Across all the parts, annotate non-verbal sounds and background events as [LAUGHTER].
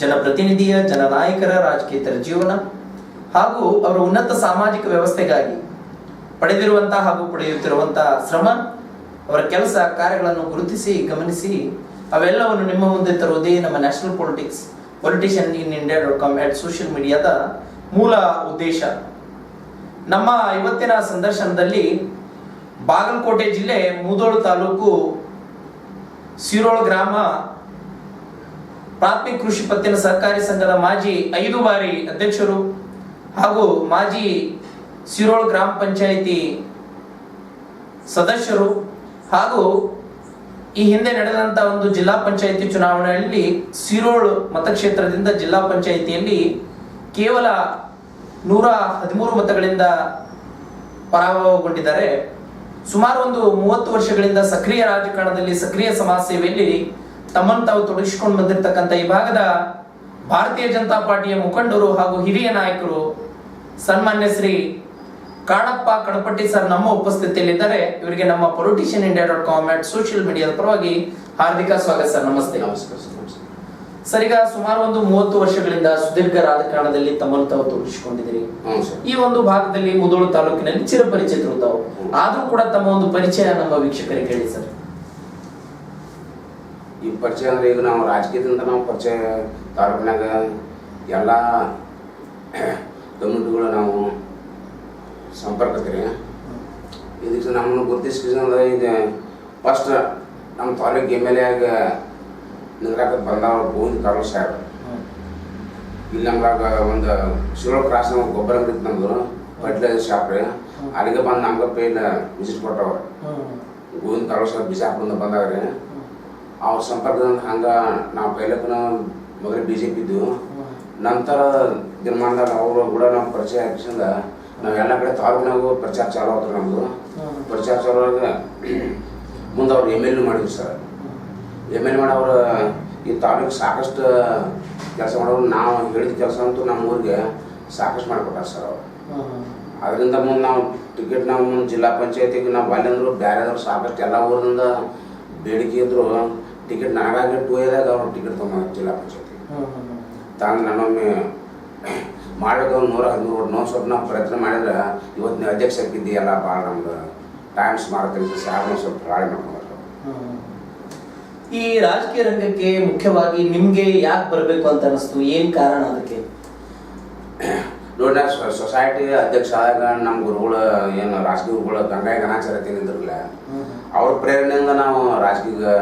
ಜನಪ್ರತಿನಿಧಿಯ, ಜನನಾಯಕರ ರಾಜಕೀಯತರ ಜೀವನ ಹಾಗೂ ಅವರ ಉನ್ನತ ಸಾಮಾಜಿಕ ವ್ಯವಸ್ಥೆಗಾಗಿ ಪಡೆದಿರುವಂತಹ ಹಾಗೂ ಪಡೆಯುತ್ತಿರುವಂತಹ ಶ್ರಮ, ಅವರ ಕೆಲಸ ಕಾರ್ಯಗಳನ್ನು ಗುರುತಿಸಿ, ಗಮನಿಸಿ, ಅವೆಲ್ಲವನ್ನು ನಿಮ್ಮ ಮುಂದೆ ತರುವುದೇ ನಮ್ಮ national politics politician in India dot com at social ಮೀಡಿಯಾದ ಮೂಲ ಉದ್ದೇಶ. ನಮ್ಮ ಇವತ್ತಿನ ಸಂದರ್ಶನದಲ್ಲಿ ಬಾಗಲಕೋಟೆ ಜಿಲ್ಲೆ ಮೂದೋಳು ತಾಲೂಕು ಸಿರೋಳ್ ಗ್ರಾಮ ಪ್ರಾಥಮಿಕ ಕೃಷಿ ಪತ್ತಿನ ಸಹಕಾರಿ ಸಂಘದ ಮಾಜಿ ಐದು ಬಾರಿ ಅಧ್ಯಕ್ಷರು ಹಾಗೂ ಮಾಜಿ ಸಿರೋಳ್ ಗ್ರಾಮ ಪಂಚಾಯಿತಿ ಸದಸ್ಯರು ಹಾಗೂ ಈ ಹಿಂದೆ ನಡೆದಂತ ಒಂದು ಜಿಲ್ಲಾ ಪಂಚಾಯಿತಿ ಚುನಾವಣೆಯಲ್ಲಿ ಸಿರೋಳ್ ಮತಕ್ಷೇತ್ರದಿಂದ ಜಿಲ್ಲಾ ಪಂಚಾಯಿತಿಯಲ್ಲಿ ಕೇವಲ ನೂರ ಹದಿಮೂರು ಮತಗಳಿಂದ ಪರಾಭವಗೊಂಡಿದ್ದಾರೆ. ಸುಮಾರು ಒಂದು ಮೂವತ್ತು ವರ್ಷಗಳಿಂದ ಸಕ್ರಿಯ ರಾಜಕಾರಣದಲ್ಲಿ ಸಕ್ರಿಯ ಸಮಾಜ ಸೇವೆಯಲ್ಲಿ ತಮ್ಮನ್ನು ತಾವು ತೊಡಗಿಸಿಕೊಂಡು ಬಂದಿರತಕ್ಕಂಥ ಈ ಭಾಗದ ಭಾರತೀಯ ಜನತಾ ಪಾರ್ಟಿಯ ಮುಖಂಡರು ಹಾಗೂ ಹಿರಿಯ ನಾಯಕರು ಸನ್ಮಾನ್ಯ ಶ್ರೀ ಕಾಣಪ್ಪ ಕಡಪಟ್ಟಿ ಸರ್ ನಮ್ಮ ಉಪಸ್ಥಿತಿಯಲ್ಲಿದ್ದಾರೆ. ಇವರಿಗೆ ನಮ್ಮ politician India dot com at social ಮೀಡಿಯಾದ ಪರವಾಗಿ ಹಾರ್ದಿಕ ಸ್ವಾಗತ ಸರ್ ನಮಸ್ತೆ. ನಮಸ್ಕಾರ ಸರ್ ಈಗ ಸುಮಾರು ಒಂದು ಮೂವತ್ತು ವರ್ಷಗಳಿಂದ ಸುದೀರ್ಘ ರಾಜಕಾರಣದಲ್ಲಿ ತಮ್ಮನ್ನು ತಾವು ತೊಡಗಿಸಿಕೊಂಡಿದ್ದೀರಿ. ಈ ಒಂದು ಭಾಗದಲ್ಲಿ ಮುದೋಳು ತಾಲೂಕಿನಲ್ಲಿ ಚಿರಪರಿಚಿತರು ತಾವು. ಆದರೂ ಕೂಡ ತಮ್ಮ ಒಂದು ಪರಿಚಯ ನಮ್ಮ ವೀಕ್ಷಕರಿಗೆ ಹೇಳಿ ಸರ್. ಈ ಪರಿಚಯ ಅಂದ್ರೆ ಈಗ ನಾವು ರಾಜಕೀಯದಿಂದ ನಾವು ಪರಿಚಯ ತಾಲೂಕಿನಾಗ ಎಲ್ಲ ಕಮ್ಯುನಿಟಿಗಳು ನಾವು ಸಂಪರ್ಕತ್ತೀರಿ ಇದಕ್ಕೆ ನಮ್ಮನ್ನು ಗುರುತಿಸ್ಕೊಂಡ್ರೆ ಇದು ಫಸ್ಟ್ ನಮ್ಮ ತಾಲೂಕು ಎಂ ಎಲ್ ಎ ಆಗ ನಗರಕ್ಕೆ ಬಂದವರು ಗೋವಿಂದ ಕಾಳು ಸಾಹೇಬ್ ಇಲ್ಲಿ ನಮ್ಗಾಗ ಒಂದು ಶಿರೋಳ್ ಕ್ರಾಸ್ ನಮ್ಗೆ ಗೊಬ್ಬರ ಅಂಗಡಿ ನಮ್ದು ಫರ್ಟಿಲೈಸರ್ ಶಾಪ್ ರೀ. ಅಲ್ಲಿಗೆ ಬಂದು ನಮ್ಗೆ ಪೇಲ್ ವಿಸಿಟ್ ಕೊಟ್ಟವ್ರು. ಗೋವಿಂದ ಕಾಳು ಸಾಹೇಬ್ ಬಿಜಾಪುರದಿಂದ ಬಂದವ್ರಿ. ಅವ್ರ ಸಂಪರ್ಕದಿಂದ ಹಂಗೆ ನಾವು ಪೈಲಪ್ಪನ ಮೊದಲು ಬಿ ಜೆ ಪಿ ಇದ್ದು ನಂತರ ದಿನಮಾನದಾಗ ಅವರು ಕೂಡ ನಮ್ಮ ಪರಿಚಯ ಹಾಕಿಸಿಂದ ನಾವು ಎಲ್ಲ ಕಡೆ ತಾಲೂಕಿನಾಗೂ ಪ್ರಚಾರ ಚಾಲು ಆಯ್ತು ನಮ್ಮದು ಪ್ರಚಾರ ಚಾಲು ಆಗ ಮುಂದೆ ಅವ್ರು ಎಂ ಎಲ್ ಮಾಡಿದ್ರು ಸರ್. ಎಂ ಎಲ್ ಮಾಡಿ ಅವರು ಈ ತಾಲೂಕು ಸಾಕಷ್ಟು ಕೆಲಸ ಮಾಡೋರು ನಾವು ಹೇಳಿದ ಕೆಲಸ ಅಂತೂ ನಮ್ಮ ಊರಿಗೆ ಸಾಕಷ್ಟು ಮಾಡಿಕೊಟ್ಟಾರೆ ಸರ್ ಅವರು. ಅದರಿಂದ ಮುಂದೆ ನಾವು ಟಿಕೆಟ್ ನಾವು ಜಿಲ್ಲಾ ಪಂಚಾಯತಿಗೆ ನಾವು ಬಾಲ್ಯಂದ್ರು ಬೇರೆದವ್ರು ಸಾಕಷ್ಟು ಎಲ್ಲ ಊರಿಂದ ಬೇಡಿಕೆ ಇದ್ರು. ಟಿಕೆಟ್ ನನಗಾಗಿ ಟೂ ಎದಾಗ ಅವ್ರು ಟಿಕೆಟ್ ತೊಗೊಂಡು ಜಿಲ್ಲಾ ಪಂಚಾಯತಿ. ತಾನು ನನ್ನೊಮ್ಮೆ ಮಾಡಬೇಕು ಒಂದು ನೂರ ಹದಿಮೂರು ನೋ ಸ್ವಲ್ಪ ನಾವು ಪ್ರಯತ್ನ ಮಾಡಿದ್ರೆ ಇವತ್ತು ನೀವು ಅಧ್ಯಕ್ಷ ಆಗಿದ್ದೀಯಲ್ಲ ಭಾಳ ನಮ್ದು ಟೈಮ್ಸ್ ಮಾಡ್ತೀನಿ ಸಾರ್ ಸ್ವಲ್ಪ ಹಾಳು ಮಾಡ್ಕೊಂಡು ಈ ರಾಜಕೀಯ ರಂಗಕ್ಕೆ ಮುಖ್ಯವಾಗಿ ನಿಮಗೆ ಯಾಕೆ ಬರಬೇಕು ಅಂತ ಅನಿಸ್ತು? ಏನು ಕಾರಣ ಅದಕ್ಕೆ? ನೋಡಿ ಸೊಸೈಟಿ ಅಧ್ಯಕ್ಷ ಆದಾಗ ನಮ್ಮ ಗುರುಗಳು ಏನು ರಾಜಕೀಯ ಗುರುಗಳು ಗಂಗಾಯ ಗಣಾಚಾರ ತಿಂದಿರಲಿಲ್ಲ ಅವ್ರ ಪ್ರೇರಣೆಯಿಂದ ನಾವು ರಾಜಕೀಯ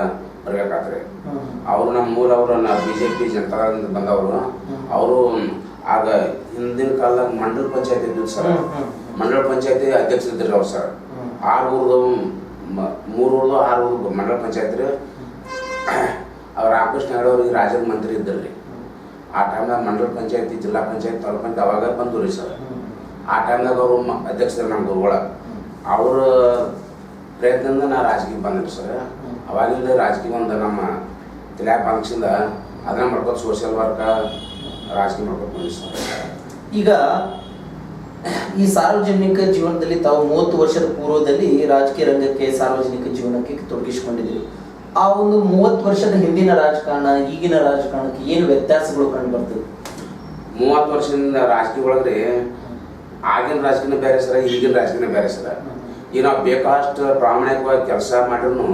ಬರಬೇಕಾದ್ರೆ ಅವರು ನಮ್ಮ ಊರವರು ಬಿ ಜೆ ಪಿ ಜನತಾದಿಂದ ಬಂದವರು ಅವರು ಆಗ ಹಿಂದಿನ ಕಾಲದಾಗ ಮಂಡಲ ಪಂಚಾಯತ್ ಇದ್ದು ಸರ್. ಮಂಡಲ ಪಂಚಾಯತಿ ಅಧ್ಯಕ್ಷ ಇದ್ದರು ಅವ್ರು ಸರ್. ಆರು ಊರ್ದು ಮೂರು ಊರ್ದು ಆರು ಊರ್ದು ಮಂಡಲ ಪಂಚಾಯತ್ ರೀ. ಅವ್ರು ರಾಮಕೃಷ್ಣ ಅವ್ರಿಗೆ ರಾಜ್ಯದ ಮಂತ್ರಿ ಇದ್ದರು ರೀ. ಆ ಟೈಮ್ದಾಗ ಮಂಡಲ ಪಂಚಾಯತಿ ಜಿಲ್ಲಾ ಪಂಚಾಯತ್ ತಾಲೂಕು ಪಂಚಾಯತ್ ಅವಾಗ ಬಂದು ರೀ ಸರ್. ಆ ಟೈಮ್ದಾಗ ಅವರು ಅಧ್ಯಕ್ಷರು ನಮ್ಮ ಗುರುಗಳ. ಅವ್ರ ಪ್ರಯತ್ನದಿಂದ ನಾ ರಾಜಕೀಯ ಬಂದಿರಿ ಸರ್. ಅವಾಗಿಂದ ರಾಜಕೀಯ ಒಂದು ನಮ್ಮ ತಲ್ಯಾಗ ಅಂಕ್ಷಿಂದ ಅದನ್ನ ಮಾಡ್ಕೊಂಡು ಸೋಷಿಯಲ್ ವರ್ಕ ರಾಜಕೀಯ ಮಾಡ್ಕೊತ ಈಗ ಈ ಸಾರ್ವಜನಿಕ ಜೀವನದಲ್ಲಿ ತಾವು ಮೂವತ್ತು ವರ್ಷದ ಪೂರ್ವದಲ್ಲಿ ರಾಜಕೀಯ ರಂಗಕ್ಕೆ ಸಾರ್ವಜನಿಕ ಜೀವನಕ್ಕೆ ತೊಡಗಿಸಿಕೊಂಡಿದ್ದೀರಿ. ಆ ಒಂದು ಮೂವತ್ತು ವರ್ಷದ ಹಿಂದಿನ ರಾಜಕಾರಣ ಈಗಿನ ರಾಜಕಾರಣಕ್ಕೆ ಏನು ವ್ಯತ್ಯಾಸಗಳು ಕಂಡು ಬರ್ತದೆ? ಮೂವತ್ತು ವರ್ಷದಿಂದ ರಾಜಕೀಯ ಒಳಗ್ರಿ ಆಗಿನ ರಾಜಕೀಯ ಬೇರೆ ಸರ ಈಗಿನ ರಾಜಕೀಯ ಬೇರೆ ಸರ ಈಗ ನಾವು ಬೇಕಾಷ್ಟು ಪ್ರಾಮಾಣಿಕವಾಗಿ ಕೆಲಸ ಮಾಡಿದ್ರು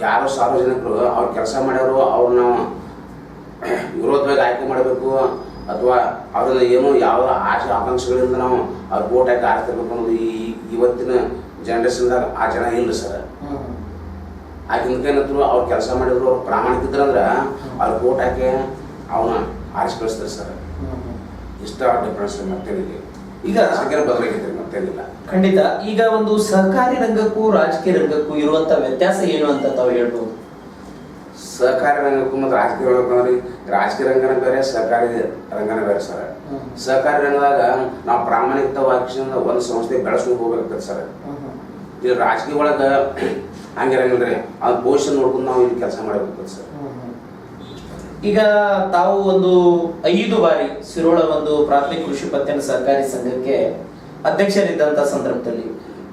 ಯಾರು ಸಾರ್ವಜನಿಕರು ಅವ್ರು ಕೆಲಸ ಮಾಡ್ಯಾರು ಅವ್ರನ್ನ ನಾವು ವಿರೋಧವಾಗಿ ಆಯ್ಕೆ ಮಾಡಬೇಕು ಅಥವಾ ಅವ್ರನ್ನ ಏನು ಯಾವ ಆಶೆ ಆಕಾಂಕ್ಷೆಗಳಿಂದ ನಾವು ಅವ್ರ ಓಟ್ ಹಾಕಿ ಆರಿಸ್ತಿರ್ಬೇಕು ಅನ್ನೋದು ಈ ಇವತ್ತಿನ ಜನ್ರೇಷನ್ದಾಗ ಆ ಜನ ಇಲ್ಲ ಸರ್. ಆಗಿನ ಏನಂತರು ಅವ್ರು ಕೆಲಸ ಮಾಡಿದ್ರು ಅವ್ರು ಪ್ರಾಮಾಣಿಕ ಇದ್ರಂದ್ರೆ ಅವ್ರ ಓಟ್ ಹಾಕಿ ಅವನ್ನ ಆರಿಸಿ ಕಳಿಸ್ತಾರೆ ಸರ್. ಇಷ್ಟ ಡಿಫ್ರೆನ್ಸ್ ಮತ್ತೇನಿಲ್ಲ ಈಗ ಈಗ- ಸಂಖ್ಯೆ ಬದಲಾಗೈತೆ ಮತ್ತೇನಿಲ್ಲ ಖಂಡಿತ. ಈಗ ಒಂದು ಸಹಕಾರಿ ರಂಗಕ್ಕೂ ರಾಜಕೀಯ ರಂಗಕ್ಕೂ ಇರುವಂತ ವ್ಯತ್ಯಾಸ ಏನು ಅಂತ ತಾವು ಹೇಳ್ಬೋದು? ಸಹಕಾರಿ ರಂಗಕ್ಕೂ ಮತ್ತು ರಾಜಕೀಯ ಹೇಳ್ಬೇಕಂದ್ರೆ ರಾಜಕೀಯ ರಂಗನ ಬೇರೆ ಸಹಕಾರಿ ರಂಗನ ಬೇರೆ ಸರ್. ಸಹಕಾರಿ ರಂಗದಾಗ ನಾವು ಪ್ರಾಮಾಣಿಕವಾಗಿ ಒಂದು ಸಂಸ್ಥೆ ಬೆಳೆಸ್ಕೊಂಡು ಹೋಗ್ಬೇಕಾಗ್ತದೆ ಸರ್. ಇದು ರಾಜಕೀಯ ಒಳಗೆ [CLEARS THROAT] ಹಂಗಿರಂಗಿಲ್ರಿ. ಅದು ಭವಿಷ್ಯ ನೋಡ್ಕೊಂಡು ನಾವು ಇಲ್ಲಿ ಕೆಲಸ ಮಾಡಬೇಕಾಗ್ತದೆ ಸರ್. ಈಗ ತಾವು ಒಂದು ಐದು ಬಾರಿ ಸಿರೋಳ ಒಂದು ಪ್ರಾಥಮಿಕ ಕೃಷಿ ಪತ್ತಿನ ಸಹಕಾರಿ ಸಂಘಕ್ಕೆ ಅಧ್ಯಕ್ಷರಿದ್ದಂತ ಸಂದರ್ಭದಲ್ಲಿ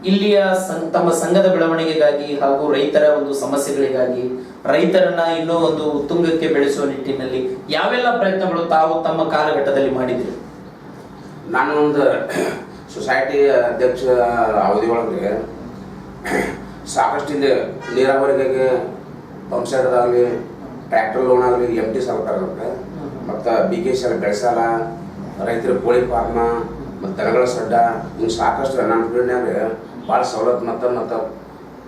ಇಲ್ಲಿಯ ಸಂ- ತಮ್ಮ ಸಂಘದ ಬೆಳವಣಿಗೆಗಾಗಿ ಹಾಗೂ ರೈತರ ಒಂದು ಸಮಸ್ಯೆಗಳಿಗಾಗಿ ರೈತರನ್ನ ಇನ್ನೂ ಒಂದು ಉತ್ತುಂಗಕ್ಕೆ ಬೆಳೆಸುವ ನಿಟ್ಟಿನಲ್ಲಿ ಯಾವೆಲ್ಲ ಪ್ರಯತ್ನಗಳು ತಾವು ತಮ್ಮ ಕಾಲಘಟ್ಟದಲ್ಲಿ ಮಾಡಿದ್ರು? ನಾನು ಒಂದು ಸೊಸೈಟಿ ಅಧ್ಯಕ್ಷ ಅವಧಿ ಒಳಗೆ ಸಾಕಷ್ಟು ಇದೆ ನೀರಾವರಿಗೆ ಪಂಪ್ ಸೆಟ್ದಾಗಲಿ ಟ್ರ್ಯಾಕ್ಟರ್ ಲೋನ್ ಆಗಲಿ ಎಂ ಟಿ ಸಾಲ ತರಬೇಕು ಮತ್ತು ಬಿ ಕೆ ಸಾಲ ಬೆಳೆಸಾಲ ರೈತರ ಕೋಳಿ ಫಾರ್ಮ ಮತ್ತು ದನಗಳ ಸಡ್ಡ ಹಿಂಗೆ ಸಾಕಷ್ಟು ನಮ್ಮ ಫೀಲ್ಡ್ನಾಗ ಭಾಳ ಸವಲತ್ತು ಮತ್ತು ಮತ್ತು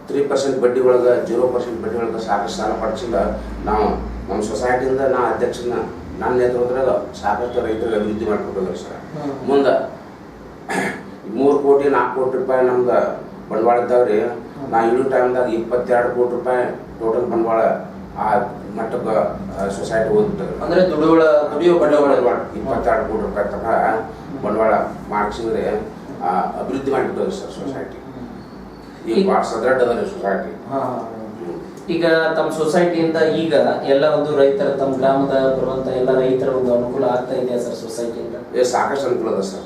ತ್ರೀ ಪರ್ಸೆಂಟ್ ಬಡ್ಡಿ ಒಳಗೆ ಜೀರೋ ಪರ್ಸೆಂಟ್ ಬಡ್ಡಿ ಒಳಗೆ ಸಾಕಷ್ಟು ಸಾಲ ಪಡಿಸಿಲ್ಲ ನಾವು ನಮ್ಮ ಸೊಸೈಟಿಯಿಂದ ನಾ ಅಧ್ಯಕ್ಷನ ನನ್ನ ನೇತೃತ್ವದಾಗ ಸಾಕಷ್ಟು ರೈತರಿಗೆ ಅಭಿವೃದ್ಧಿ ಮಾಡಿಕೊಟ್ಟಿದ್ರು ಸರ್. ಮುಂದೆ ಮೂರು ಕೋಟಿ ನಾಲ್ಕು ಕೋಟಿ ರೂಪಾಯಿ ನಮ್ಗೆ ಬಂಡವಾಳ ಇದ್ದಾವ್ರಿ. ನಾ ಇಳು ಟೈಮ್ದಾಗ ಇಪ್ಪತ್ತೆರಡು ಕೋಟಿ ರೂಪಾಯಿ ಟೋಟಲ್ ಬಂಡವಾಳ ಆ ಮಟ್ಟಕ್ಕೆ ಸೊಸೈಟಿ ಓದ್ಬಿಟ್ಟರು ಅಂದ್ರೆ ದುಡಿಯುವ ದುಡಿಯೋ ಬಂಡವಾಳ ಇಪ್ಪತ್ತೆರಡು ಕೋಟಿ ರೂಪಾಯಿ ತನಕ ಬಂಡವಾಳ ಮಾಡಿಸಿದ್ರೆ ಅಭಿವೃದ್ಧಿ ಮಾಡಿಬಿಟ್ಟು ಸರ್ ಸೊಸೈಟಿ ಈಗ ಭಾಳ ಸದೃಢ ಅದ ಸೊಸೈಟಿ. ಈಗ ತಮ್ಮ ಸೊಸೈಟಿಯಿಂದ ಈಗ ಎಲ್ಲ ಒಂದು ರೈತರ ತಮ್ಮ ಗ್ರಾಮದ ಬರುವಂತ ಎಲ್ಲ ರೈತರ ಒಂದು ಅನುಕೂಲ ಆಗ್ತಾ ಇದೆಯಾ ಸರ್ ಸೊಸೈಟಿಯಿಂದ ಏ ಸಾಕಷ್ಟು ಅನುಕೂಲ ಅದ ಸರ್.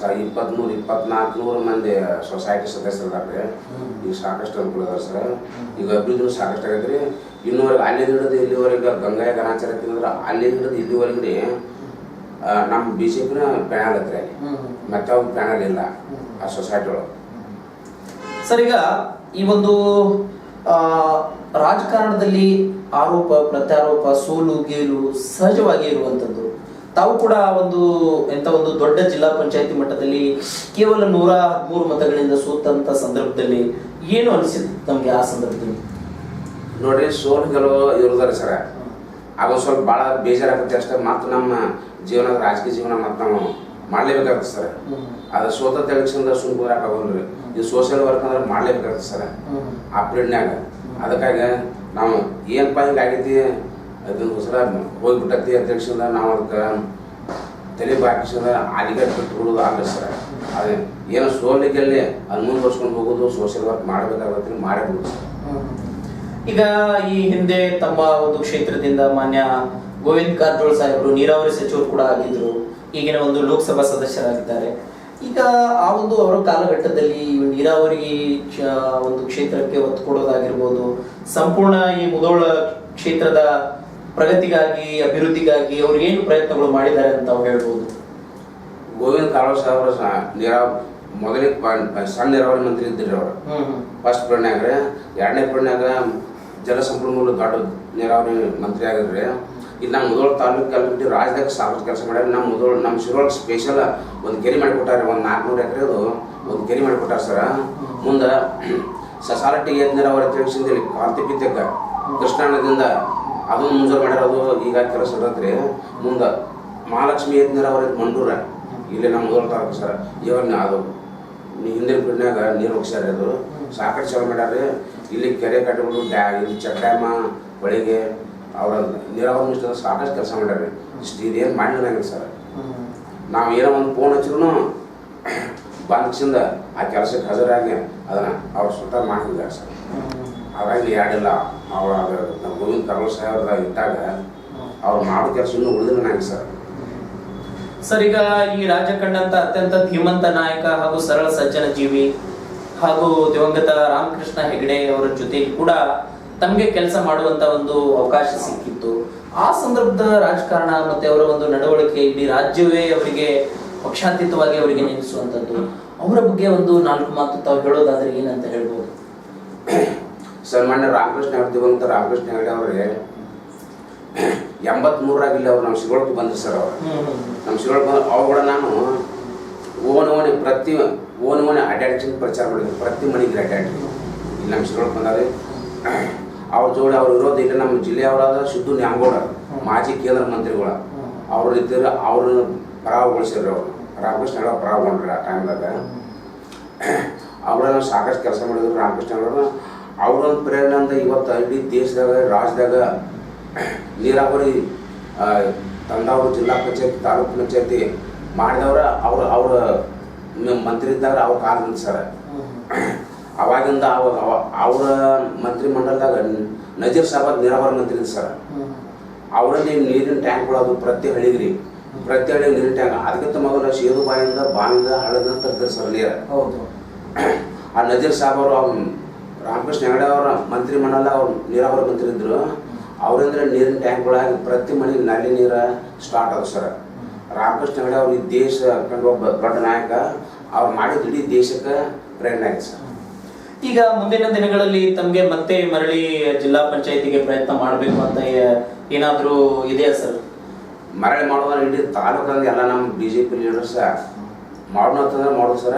ಸರ್ ಇಪ್ಪತ್ತ್ಮೂರು ಇಪ್ಪತ್ನಾಲ್ಕು ನೂರು ಮಂದಿ ಸೊಸೈಟಿ ಸದಸ್ಯರಿದ್ದಾರೆ ಈಗ ಸಾಕಷ್ಟು ಅನುಕೂಲ ಅದ ಸರ್. ಈಗ ಅಭಿವೃದ್ಧಿ ಸಾಕಷ್ಟು ಆಗೈತ್ರಿ ಇನ್ನೂವರೆಗೆ ಅಲ್ಲಿ ಹಿಡಿದು ಇಲ್ಲಿವರೆಗೆ ಗಂಗಾಯ ಗಣಾಚಾರ ತಿಂದ್ರೆ ಅಲ್ಲಿ ಹಿಡಿದು ಇಲ್ಲಿವರೆಗೆ ನಮ್ಮ ಬಿ ಜೆ ಪಿನ ಪ್ಯಾನಲ್ ಇದ್ರೆ ಮತ್ತೆ ಪ್ಯಾನಲ್ ಇಲ್ಲ ಆ ಸೊಸೈಟಿ ಒಳಗೆ. ಸರ್ ಈಗ ಈ ಒಂದು ರಾಜಕಾರಣದಲ್ಲಿ ಆರೋಪ ಪ್ರತ್ಯಾರೋಪ ಸೋಲು ಗೇಲು ಸಹಜವಾಗಿ ಇರುವಂತದ್ದು. ತಾವು ಕೂಡ ಒಂದು ಎಂತ ಒಂದು ದೊಡ್ಡ ಜಿಲ್ಲಾ ಪಂಚಾಯತಿ ಮಟ್ಟದಲ್ಲಿ ಕೇವಲ ನೂರ ಹದಿಮೂರು ಮತಗಳಿಂದ ಸೋತಂತ ಸಂದರ್ಭದಲ್ಲಿ ಏನು ಅನಿಸಿದ್ ನಮ್ಗೆ ಆ ಸಂದರ್ಭದಲ್ಲಿ? ನೋಡ್ರಿ ಸೋಲು ಗೆಲುವು ಇರುದಾರೆ ಸರ್. ಆಗ ಸ್ವಲ್ಪ ಭಾಳ ಬೇಜಾರಾಗುತ್ತೆ ಅಷ್ಟೇ. ಮತ್ತು ನಮ್ಮ ಜೀವನ ರಾಜಕೀಯ ಜೀವನ ಮತ್ತು ನಾವು ಮಾಡಲೇಬೇಕಾಗುತ್ತೆ ಸರ್. ಅದು ಸೋತ ತೆಲಕ್ಷನ್ದ ಸುಮ್ಮನೆ ಕೂರಾಕಾಗಲ್ರಿ ಇದು ಸೋಷಿಯಲ್ ವರ್ಕ್ ಅಂದ್ರೆ ಮಾಡಲೇಬೇಕಾಗುತ್ತೆ ಸರ್. ಆ ಪೀರಿಯಡ್ನಾಗ ಅದಕ್ಕಾಗಿ ನಾವು ಏನಪ್ಪ ಹಿಂಗೆ ಆಗೈತಿ ಅದೊಂದು ಸರ ಹೋಗ್ಬಿಟ್ಟತಿ ಅಧ್ಯಕ್ಷದ ನಾವು ಅದಕ್ಕೆ ತಲೆ ಬಾಕಿಸಿದ ಆಲಿಗಟ್ಟು ಬಿಟ್ಟು ಬಿಡೋದು ಆಗಲ್ಲ ಸರ್. ಅದೇ ಏನೋ ಸೋಲಿಗೆಲ್ಲಿ ಅದು ಮುಂದುವರ್ಸ್ಕೊಂಡು ಹೋಗೋದು ಸೋಷಿಯಲ್ ವರ್ಕ್ ಮಾಡಬೇಕಾಗತ್ತೆ ಮಾಡೇ ಬಿಡೋದು ಸರ್. ಈಗ ಈ ಹಿಂದೆ ತಮ್ಮ ಒಂದು ಕ್ಷೇತ್ರದಿಂದ ಮಾನ್ಯ ಗೋವಿಂದ್ ಕಾರಜೋಳ ಸಾಹೇಬರು ನೀರಾವರಿ ಸಚಿವರು ಕೂಡ ಆಗಿದ್ರು ಈಗಿನ ಒಂದು ಲೋಕಸಭಾ ಸದಸ್ಯರಾಗಿದ್ದಾರೆ. ಈಗ ಆ ಒಂದು ಅವರ ಕಾಲಘಟ್ಟದಲ್ಲಿ ನೀರಾವರಿ ಒಂದು ಕ್ಷೇತ್ರಕ್ಕೆ ಒತ್ತು ಕೊಡೋದಾಗಿರ್ಬೋದು ಸಂಪೂರ್ಣ ಈ ಮುದೋಳ ಕ್ಷೇತ್ರದ ಪ್ರಗತಿಗಾಗಿ ಅಭಿವೃದ್ಧಿಗಾಗಿ ಅವ್ರು ಏನು ಪ್ರಯತ್ನಗಳು ಮಾಡಿದ್ದಾರೆ ಅಂತ ನಾವು ಹೇಳ್ಬೋದು? ಗೋವಿಂದ ಕಾರಜೋಳ ಸಾಹೇಬರ ನೀರಾವ ಮೊದಲಿಗೆ ಸಣ್ಣ ನೀರಾವರಿ ಮಂತ್ರಿ ಇದ್ದಿರಿ ಅವರು. ಫಸ್ಟ್ ಪ್ರಣ್ಯಾಗ ಎರಡನೇ ಪೀರಿಯಡ್ನ್ಯಾಗ ಜಲಸಂಪನ್ಮೂಲ ದೊಡ್ಡ ನೀರಾವರಿ ಮಂತ್ರಿ ಆಗಿದ್ರೆ ಇಲ್ಲಿ ನಮ್ಮ ಮುದೋಳ ತಾಲೂಕು ಬಿಟ್ಟು ರಾಜ್ಯದಾಗ ಸಾಕಷ್ಟು ಕೆಲಸ ಮಾಡ್ಯಾರ. ನಮ್ಮ ಮುದೋಳ ನಮ್ಮ ಶಿರೋಳ ಸ್ಪೆಷಲ್ ಒಂದು ಕೆರೆ ಮಾಡಿಕೊಟ್ಟಾರೆ, ಒಂದು ನಾಲ್ಕುನೂರು ಎಕರೆದು ಒಂದು ಕೆರೆ ಮಾಡಿಕೊಟ್ಟಾರ ಸರ. ಮುಂದೆ ಸಸಾಲಟಿ ಏತ್ ನೀರಾವರಿ ತಿಳಿಸಿಂದ ಇಲ್ಲಿ ಕಾಂತಿ ಪಿತ್ತಕ್ಕ, ಕೃಷ್ಣಾ ನದಿಯಿಂದ ಅದನ್ನು ಮುಂಜಾನೆ ಮಾಡಿರೋದು ಈಗ ಕೆಲಸ ಇರತ್ರಿ ಮುಂದೆ ಮಹಾಲಕ್ಷ್ಮಿ ಏತ್ ನೀರಾವರಿ ಮಂಡೂರ, ಇಲ್ಲಿ ನಮ್ಮ ಮುದೋಳ ತಾಲೂಕು ಸರ್. ಇವಾಗ ಅದು ಹಿಂದಿನ ಪಿಡ್ನಾಗ ನೀರು ಹೋಗ್ಸ್ಯಾರ ಅದು. ಸಾಕಷ್ಟು ಚಲೋ ಮಾಡ್ಯಾರ ಇಲ್ಲಿ ಕೆರೆ ಕಟ್ಟಗಳು ಡ್ಯಾ, ಇಲ್ಲಿ ಚೆಕ್ ಡ್ಯಾಮ ಒಳಗೆ ಅವರ ನೀರಾವರಿ ಮಿನಿಸ್ಟರ್ ಸಾಕಷ್ಟು ಕೆಲಸ ಮಾಡ್ಯಾರ ಇಷ್ಟು ಇದೇನು ಮಾಡಿಲ್ಲ ಸರ್. ನಾವು ಏನೋ ಒಂದು ಫೋನ್ ಹಚ್ಚಿದ್ರು ಬಂದ್ಸಿಂದ ಆ ಕೆಲಸಕ್ಕೆ ಹಾಜರಾಗಿ ಅದನ್ನ ಅವ್ರು ಸ್ವತಃ ಮಾಡ್ತಿದ್ದಾರೆ ಸರ್. ಹಾಗಾಗಿ ಯಾಡಿಲ್ಲ ಅವ್ರ ನಮ್ಮ ಗೋವಿಂದ ಕರ್ಲ ಸಾಹೇಬ್ರ ಇಟ್ಟಾಗ ಅವ್ರು ಮಾಡೋ ಕೆಲಸ ಇನ್ನೂ ಉಳಿದಿಲ್ಲ ಸರ್. ಸರ್, ಈಗ ಈ ರಾಜ್ಯ ಕಂಡಂತ ಅತ್ಯಂತ ಧೀಮಂತ ನಾಯಕ ಹಾಗೂ ಸರಳ ಸಜ್ಜನ ಜೀವಿ ಹಾಗೂ ದಿವಂಗತ ರಾಮಕೃಷ್ಣ ಹೆಗಡೆ ಅವರ ಜೊತೆ ಕೂಡ ತಮಗೆ ಕೆಲಸ ಮಾಡುವಂತ ಒಂದು ಅವಕಾಶ ಸಿಕ್ಕಿತ್ತು. ಆ ಸಂದರ್ಭದ ರಾಜಕಾರಣ ಮತ್ತೆ ಅವರ ಒಂದು ನಡವಳಿಕೆ ಇಡೀ ರಾಜ್ಯವೇ ಅವರಿಗೆ ಪಕ್ಷಾತೀತವಾಗಿ ಅವರಿಗೆ ನೇಮಿಸುವಂತದ್ದು ಅವರ ಬಗ್ಗೆ ಒಂದು ನಾಲ್ಕು ಮಾತು ತಾವು ಹೇಳೋದಾದ್ರೆ ಏನಂತ ಹೇಳ್ಬೋದು? ಸನ್ಮಾನ್ಯ ರಾಮಕೃಷ್ಣ ಹೆಗಡೆ ದಿವಂಗತ ರಾಮಕೃಷ್ಣ ಹೆಗಡೆ ಅವರಿಗೆ ಎಂಬತ್ ಇಲ್ಲಿ ಅವ್ರು ನಮ್ಮ ಸಿಗೋಳಕ್ಕೆ ಬಂದ್ರು ಸರ್ ಅವರು. ನಮ್ಮ ಸಿಗೋಳಕ್ಕೆ ಬಂದು ಅವ್ರು ಕೂಡ ನಾನು ಓನ್ ಓಣಿ ಪ್ರತಿ ಓನ್ ಮನೆ ಅಡ್ಡಾಡಿಸಿದ ಪ್ರಚಾರ ಮಾಡಿದ್ರು ಪ್ರತಿ ಮನೆಗೆ ಅಡ್ಡಾಡಿ ಇಲ್ಲಿ ನಮ್ಮ ಶಿರೋಳಕ್ಕೆ ಬಂದಾರೆ. ಅವ್ರ ಜೋಡಿ ಅವ್ರು ಇರೋದು ಇಲ್ಲ ನಮ್ಮ ಜಿಲ್ಲೆಯವರಾದ ಸಿದ್ದು ನ್ಯಾಂಗೋಡ, ಮಾಜಿ ಕೇಂದ್ರ ಮಂತ್ರಿಗಳ. ಅವ್ರು ಇದ್ದರು ಅವ್ರ ಪರಾವಗೊಳಿಸಿದ್ರು ಅವರು. ರಾಮಕೃಷ್ಣ ಅವರು ಪರಾಗೊಂಡ್ರಿ ಆ ಟೈಮ್ದಾಗ. ಅವರೆಲ್ಲ ಸಾಕಷ್ಟು ಕೆಲಸ ಮಾಡಿದ್ರು ರಾಮಕೃಷ್ಣ ಅವರು ಅವ್ರೊಂದು ಅಂದ್ರೆ ಇವತ್ತು ಇಡೀ ದೇಶದಾಗ, ರಾಜ್ಯದಾಗ, ನೀರಾವರಿ ತಂದವರು ಜಿಲ್ಲಾ ಪಂಚಾಯತಿ, ತಾಲೂಕು ಪಂಚಾಯತಿ ಮಾಡಿದವ್ರ ಅವ್ರ ಅವ್ರ ಮ- ಮಂತ್ರಿ ಇದ್ದಾಗ ಅವ್ರ ಕಾಲ ಸರ್. ಅವಾಗಿಂದ ಅವಾಗ ಅವ- ಅವರ ಮಂತ್ರಿ ಮಂಡಲದಾಗ ನಜೀರ್ ಸಾಬ್ ನೀರಾವರಿ ಮಂತ್ರಿ ಸರ್. ಅವರಲ್ಲಿ ನೀರಿನ ಟ್ಯಾಂಕ್ ಅದು ಪ್ರತಿ ಹಳ್ಳಿಗ್ರಿ ಪ್ರತಿ ಹಳ್ಳಿ ನೀರಿನ ಟ್ಯಾಂಕ್. ಅದಕ್ಕಿಂತ ಮೊದಲು ಶೇರು ಬಾಯಿಂದ ಬಾವಿಯಿಂದ ಹಳದ ತರ್ತಾರೆ ಸರ್ ನೀರು. ಹೌದು. ಆ ನಜೀರ್ ಸಾಬ್ ಅವರು ಅವ್ರು ರಾಮಕೃಷ್ಣ ಹೆಗಡೆ ಅವರ ಮಂತ್ರಿ ಮಂಡಲ ಅವ್ರು ನೀರಾವರಿ ಮಂತ್ರಿ ಇದ್ರು ಅವರಿಂದ ನೀರಿನ ಟ್ಯಾಂಕ್ಗಳಾಗಿ ಪ್ರತಿ ಮನೆಗೆ ನಲ್ಲಿ ನೀರ ಸ್ಟಾರ್ಟ್ ಆದ ಸರ್. ರಾಮಕೃಷ್ಣ ಹೆಗಡೆ ಅವ್ರ ಈ ದೇಶ ಒಬ್ಬ ದೊಡ್ಡ ನಾಯಕ ಅವ್ರು ಮಾಡಿದ ಇಡೀ ದೇಶಕ್ಕೆ ಪ್ರೇರಣೆ ಆಯ್ತು ಸರ್. ಈಗ ಮುಂದಿನ ದಿನಗಳಲ್ಲಿ ತಮಗೆ ಮತ್ತೆ ಮರಳಿ ಜಿಲ್ಲಾ ಪಂಚಾಯತಿಗೆ ಪ್ರಯತ್ನ ಮಾಡಬೇಕು ಅಂತ ಏನಾದರೂ ಇದೆಯಾ ಸರ್? ಮರಳಿ ಮಾಡುವ ಇಡೀ ತಾಲೂಕಲ್ಲಿ ಎಲ್ಲ ನಮ್ಮ ಬಿ ಜೆ ಪಿ ಲೀಡರ್ಸ್ ಮಾಡೋಣ ಅಂತಂದ್ರೆ ಮಾಡೋದು ಸರ.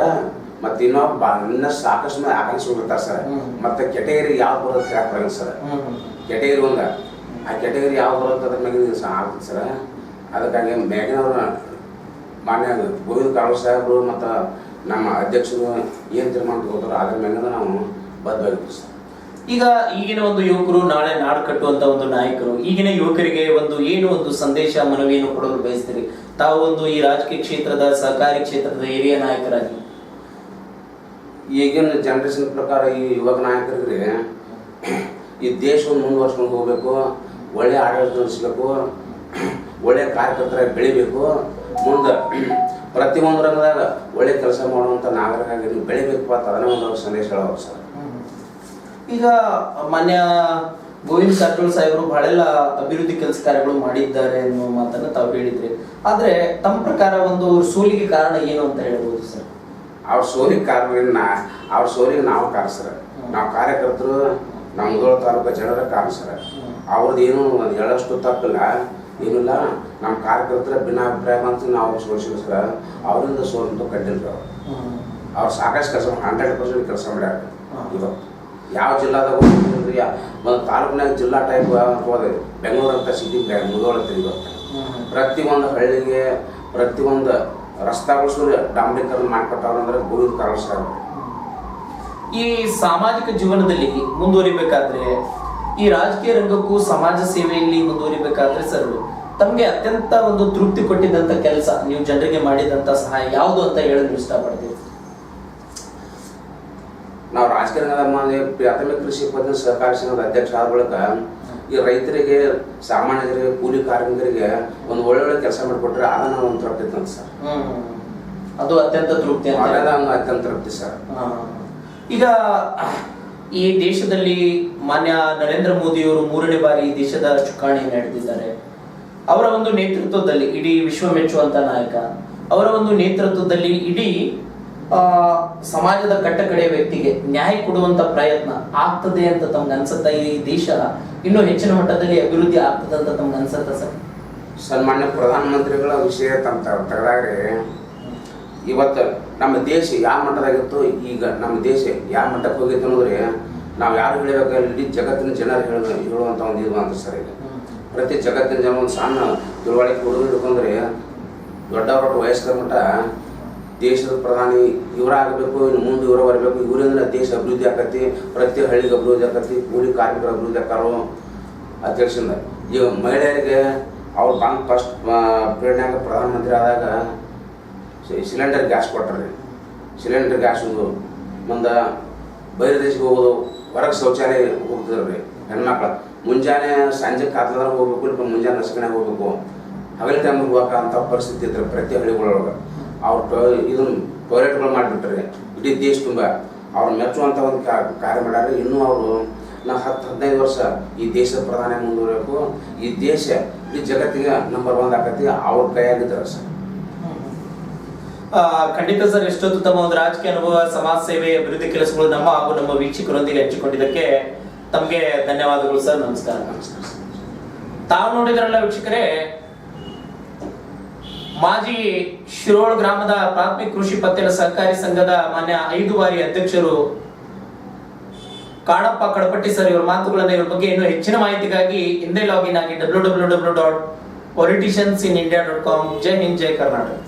ಮತ್ತೆ ಇನ್ನೂ ಬಾ ಇನ್ನ ಸಾಕಷ್ಟು ಆಕಾಂಕ್ಷೆ ಬಿಡ್ತಾರೆ ಸರ್. ಮತ್ತೆ ಕೆಟಗರಿ ಯಾವ ಬರುತ್ತೆ ಹೇಳಕ್ ಬರಲ್ಲ ಸರ್. ಕೆಟಗರಿ ಒಂದ. ಆ ಕೆಟಗರಿ ಯಾವ ಬರುತ್ತೆ ಅದ್ರ ಮ್ಯಾಗ ಸಹ ಆಗ್ತದೆ ಸರ್. ಅದಕ್ಕಾಗಿ ಮ್ಯಾಗಿನವ್ರ ಮಾನ್ಯ ಗೋವಿಂದ ಕಾಳು ಸಾಹೇಬರು ಮತ್ತು ನಮ್ಮ ಅಧ್ಯಕ್ಷರು ಏನು ತೀರ್ಮಾನ ತಗೋತಾರೋ ಅದ್ರ ಮ್ಯಾಗಿಂದ ನಾವು ಬದ್ಧವಾಗಿರ್ತೀವಿ ಸರ್ ಈಗ ಈಗಿನ ಒಂದು ಯುವಕರು ನಾಳೆ ನಾಡು ಕಟ್ಟುವಂತ ಒಂದು ನಾಯಕರು ಈಗಿನ ಯುವಕರಿಗೆ ಒಂದು ಏನು ಒಂದು ಸಂದೇಶ ಮನವಿಯನ್ನು ಕೊಡಲು ಬಯಸ್ತೀರಿ? ತಾವು ಒಂದು ಈ ರಾಜಕೀಯ ಕ್ಷೇತ್ರದ ಸಹಕಾರಿ ಕ್ಷೇತ್ರದ ಹಿರಿಯ ನಾಯಕರಾಗಿ. ಈಗಿನ ಜನ್ರೇಷನ್ ಪ್ರಕಾರ ಈ ಯುವಕ ನಾಯಕರಿಗೆ ಈ ದೇಶವನ್ನು ಮುಂದುವರ್ಸ್ಕೊಂಡು ಹೋಗ್ಬೇಕು ಒಳ್ಳೆ ಆಡಳಿತ ನಡೆಸಬೇಕು ಒಳ್ಳೆ ಕಾರ್ಯಕರ್ತರ ಬೆಳಿಬೇಕು. ಮುಂದೆ ಪ್ರತಿಯೊಂದು ರಂಗದಾಗ ಒಳ್ಳೆ ಕೆಲಸ ಮಾಡುವಂಥ ನಾಗರಿಕಾಗಿ ನೀವು ಬೆಳಿಬೇಕು ಅಂತ ಅದನ್ನೇ ಒಂದು ಸಂದೇಶ ಹೇಳೋರು ಸರ್. ಈಗ ಮಾನ್ಯ ಗೋವಿಂದ ಕಾರಜೋಳ ಸಾಹೇಬರು ಬಹಳೆಲ್ಲ ಅಭಿವೃದ್ಧಿ ಕೆಲಸ ಕಾರ್ಯಗಳು ಮಾಡಿದ್ದಾರೆ ಅನ್ನೋ ಮಾತನ್ನ ತಾವು ಹೇಳಿದ್ರಿ. ಆದ್ರೆ ತಮ್ಮ ಪ್ರಕಾರ ಒಂದು ಅವ್ರ ಸೋಲಿಗೆ ಕಾರಣ ಏನು ಅಂತ ಹೇಳ್ಬೋದು ಸರ್? ಅವ್ರ ಸೋಲಿಗೆ ಕಾರಣ ಅವ್ರ ಸೋಲಿಗೆ ನಾವು ಕಾರಣ ಸರ್ ನಾವು ಕಾರ್ಯಕರ್ತರು ನಮ್ಮ ತಾಲೂಕ ಜನರ ಕಾರಣ ಸರ್ ಅವ್ರದ್ದು ಏನು ಹೇಳೋಷ್ಟು ತಪ್ಪಿಲ್ಲ. ಏನಿಲ್ಲ ನಮ್ಮ ಕಾರ್ಯಕರ್ತರ ಭಿನ್ನಾಭಿಪ್ರಾಯ ಅಂತ ನಾವು ಸೋಲಿಸಿಲ್ಲ ಅವರಿಂದ ಸೋಲಂತೂ ಕಂಡಿಲ್ಲ ಅವ್ರು. ಅವ್ರು ಸಾಕಷ್ಟು ಕೆಲಸ ಹಂಡ್ರೆಡ್ ಪರ್ಸೆಂಟ್ ಕೆಲಸ ಮಾಡ್ಯಾರ. ಇವತ್ತು ಯಾವ ಜಿಲ್ಲಾದಾಗ ಒಂದು ತಾಲೂಕಿನಾಗ ಜಿಲ್ಲಾ ಟೈಪ್ ಹೋದೆ ಬೆಂಗಳೂರು ಅಂತ ಸಿಟಿ ಮುಧೋಳ ಇವತ್ತು ಪ್ರತಿಯೊಂದು ಹಳ್ಳಿಗೆ ಪ್ರತಿಯೊಂದು ರಸ್ತಾಗಳು ಡಾಂಬರೀಕರಣ ಮಾಡಿಕೊಟ್ಟವ್ರಂದ್ರೆ ಗೋವಿಂದ ಕಾರಣ ಸರ್ ಈ ಸಾಮಾಜಿಕ ಜೀವನದಲ್ಲಿ ಮುಂದುವರಿಬೇಕಾದ್ರೆ ಈ ರಾಜಕೀಯ ರಂಗಕ್ಕೂ ಸಮಾಜ ಸೇವೆಯಲ್ಲಿ ಮುಂದುವರಿಬೇಕಾದ್ರೆ ಸರ್ ತಮ್ಗೆ ಅತ್ಯಂತ ಒಂದು ತೃಪ್ತಿ ಕೊಟ್ಟಿದ್ದಂತ ಕೆಲಸ ನೀವು ಜನರಿಗೆ ಮಾಡಿದಂತ ಸಹಾಯ ಯಾವುದು ಅಂತ ಹೇಳಲು ಇಷ್ಟಪಡ್ತೀವಿ ನಾವು ರಾಜಕೀಯ ರಂಗದ ಪ್ರಾಥಮಿಕ ಕೃಷಿ ಪದ್ಧತಿ ಸಹಕಾರ ಸಂಘದ ಅಧ್ಯಕ್ಷ ಆದ ಬಳಿಕ ಈ ರೈತರಿಗೆ ಸಾಮಾನ್ಯರಿಗೆ ಕೂಲಿ ಕಾರ್ಮಿಕರಿಗೆ ಒಂದು ಒಳ್ಳೊಳ್ಳೆ ಕೆಲಸ ಮಾಡಿಕೊಟ್ರೆ ಅದನ್ನ ಒಂದು ತೃಪ್ತಿ ಅಂತ ಸರ್. ಅದು ಅತ್ಯಂತ ತೃಪ್ತಿ ಅತ್ಯಂತ ತೃಪ್ತಿ ಸರ್. ಈಗ ಈ ದೇಶದಲ್ಲಿ ಮಾನ್ಯ ನರೇಂದ್ರ ಮೋದಿಯವರು ಮೂರನೇ ಬಾರಿ ದೇಶದ ಚುಕ್ಕಾಣಿ ನಡೆದಿದ್ದಾರೆ ಅವರ ಒಂದು ನೇತೃತ್ವದಲ್ಲಿ ಇಡೀ ವಿಶ್ವ ಮೆಚ್ಚುವಂತ ನಾಯಕ, ಅವರ ಒಂದು ನೇತೃತ್ವದಲ್ಲಿ ಇಡೀ ಸಮಾಜದ ಕಟ್ಟಕಡೆಯ ವ್ಯಕ್ತಿಗೆ ನ್ಯಾಯ ಕೊಡುವಂತ ಪ್ರಯತ್ನ ಆಗ್ತದೆ ಅಂತ ತಮ್ಗೆ ಅನ್ಸತ್ತ ಈ ದೇಶ ಇನ್ನೂ ಹೆಚ್ಚಿನ ಮಟ್ಟದಲ್ಲಿ ಅಭಿವೃದ್ಧಿ ಆಗ್ತದೆ ಅಂತ ತಮ್ಗೆ ಅನ್ಸತ್ತ ಸರ್? ಸನ್ಮಾನ್ಯ ಪ್ರಧಾನಮಂತ್ರಿಗಳ ವಿಷಯ ತಮ್ಮ ತೆಗೆದಾಗ್ರೆ ಇವತ್ತು ನಮ್ಮ ದೇಶ ಯಾವ ಮಟ್ಟದಾಗಿತ್ತು? ಈಗ ನಮ್ಮ ದೇಶ ಯಾವ ಮಟ್ಟಕ್ಕೆ ಹೋಗಿತ್ತು ಅನ್ನೋದ್ರೆ ನಾವು ಯಾರು ಹೇಳಬೇಕಾದ್ರೆ ಇಡೀ ಜಗತ್ತಿನ ಜನರು ಹೇಳ ಹೇಳುವಂಥ ಒಂದು ಇದು ಅಂತ ಸರ್ ಈಗ. ಪ್ರತಿ ಜಗತ್ತಿನ ಜನ ಒಂದು ಸಣ್ಣ ತಿಳುವಳಿಕೆ ಹುಡುಗರು ಹಿಡ್ಕೊಂಡ್ರೆ ದೊಡ್ಡವರೊಟ್ಟು ವಯಸ್ಕರ ಮಟ್ಟ ದೇಶದ ಪ್ರಧಾನಿ ಇವರಾಗಬೇಕು, ಇನ್ನು ಮುಂದೆ ಇವರ ಬರಬೇಕು. ಇವರಿಂದ ದೇಶ ಅಭಿವೃದ್ಧಿ ಆಕತಿ ಪ್ರತಿ ಹಳ್ಳಿಗೆ ಅಭಿವೃದ್ಧಿ ಆಕತಿ ಕೂಲಿ ಕಾರ್ಮಿಕರ ಅಭಿವೃದ್ಧಿ ಆಕಾರು ಅಧ್ಯಕ್ಷರಿಂದ. ಈಗ ಮಹಿಳೆಯರಿಗೆ ಅವ್ರು ಬಂದು ಫಸ್ಟ್ ಪ್ರೇರಣೆಯಾಗ ಪ್ರಧಾನಮಂತ್ರಿ ಆದಾಗ ಸಿಲಿಂಡರ್ ಗ್ಯಾಸ್ ಕೊಟ್ಟರೆ ಸಿಲಿಂಡರ್ ಗ್ಯಾಸ್ ಮುಂದೆ ಬೈರ ದೇಶಕ್ಕೆ ಹೋಗೋದು, ಹೊರಗೆ ಶೌಚಾಲಯ ಹೋಗ್ತಿದ್ರಿ ಹೆಣ್ಮಕ್ಳು ಮುಂಜಾನೆ ಸಂಜೆ ಕಾತದಾಗ ಹೋಗ್ಬೇಕು ಇಲ್ಲ ಮುಂಜಾನೆ ನಸ್ಕಣೆ ಹೋಗ್ಬೇಕು. ಹಗಲ ಟೈಮ್ ಹೋಗಬೇಕಂತ ಪರಿಸ್ಥಿತಿ ಇದ್ರೆ ಪ್ರತಿ ಹಳ್ಳಿಗಳೊಳಗೆ. ಅವ್ರು ಟೊ ಇದನ್ನು ಟಾಯ್ಲೆಟ್ಗಳು ಮಾಡಿಬಿಟ್ರೆ, ಇಡೀ ದೇಶ ತುಂಬ. ಅವ್ರು ಮೆಚ್ಚುವಂಥ ಒಂದು ಕಾರ್ಯ ಮಾಡ್ಯಾರ. ಇನ್ನೂ ಅವರು ನಾ ಹತ್ತು ಹದಿನೈದು ವರ್ಷ ಈ ದೇಶದ ಪ್ರಧಾನಿ ಮುಂದುವರಬೇಕು ಈ ದೇಶ ಇಡೀ ಜಗತ್ತಿಗೆ ನಂಬರ್ ಒನ್ ಆಕತಿ ಅವ್ರ ಕೈಯಾಗಿದ್ದಾರೆ ಸರ್. ಖಂಡಿತ ಸರ್, ಎಷ್ಟೊತ್ತು ತಮ್ಮ ಒಂದು ರಾಜಕೀಯ ಅನುಭವ, ಸಮಾಜ ಸೇವೆ, ಅಭಿವೃದ್ಧಿ ಕೆಲಸಗಳು ನಮ್ಮ ಹಾಗೂ ನಮ್ಮ ವೀಕ್ಷಕರೊಂದಿಗೆ ಹಂಚಿಕೊಂಡಿದ್ದಕ್ಕೆ ತಮಗೆ ಧನ್ಯವಾದಗಳು ಸರ್, ನಮಸ್ಕಾರ. ತಾವು ನೋಡಿದ್ರಲ್ಲ ವೀಕ್ಷಕರೇ, ಮಾಜಿ ಶಿರೋಳ್ ಗ್ರಾಮದ ಪ್ರಾಥಮಿಕ ಕೃಷಿ ಪತ್ತಿನ ಸಹಕಾರಿ ಸಂಘದ ಮಾನ್ಯ ಐದು ಬಾರಿ ಅಧ್ಯಕ್ಷರು ಕಾಡಪ್ಪ ಕಡಪಟ್ಟಿ ಸರ್, ಇವರ ಮಾತುಗಳನ್ನ ಇವರ ಬಗ್ಗೆ ಇನ್ನೂ ಹೆಚ್ಚಿನ ಮಾಹಿತಿಗಾಗಿ ಹಿಂದೆ ಲಾಗಿನ್ ಆಗಿ W W W dot politicians in India dot com Jai Hind, Jai Karnataka.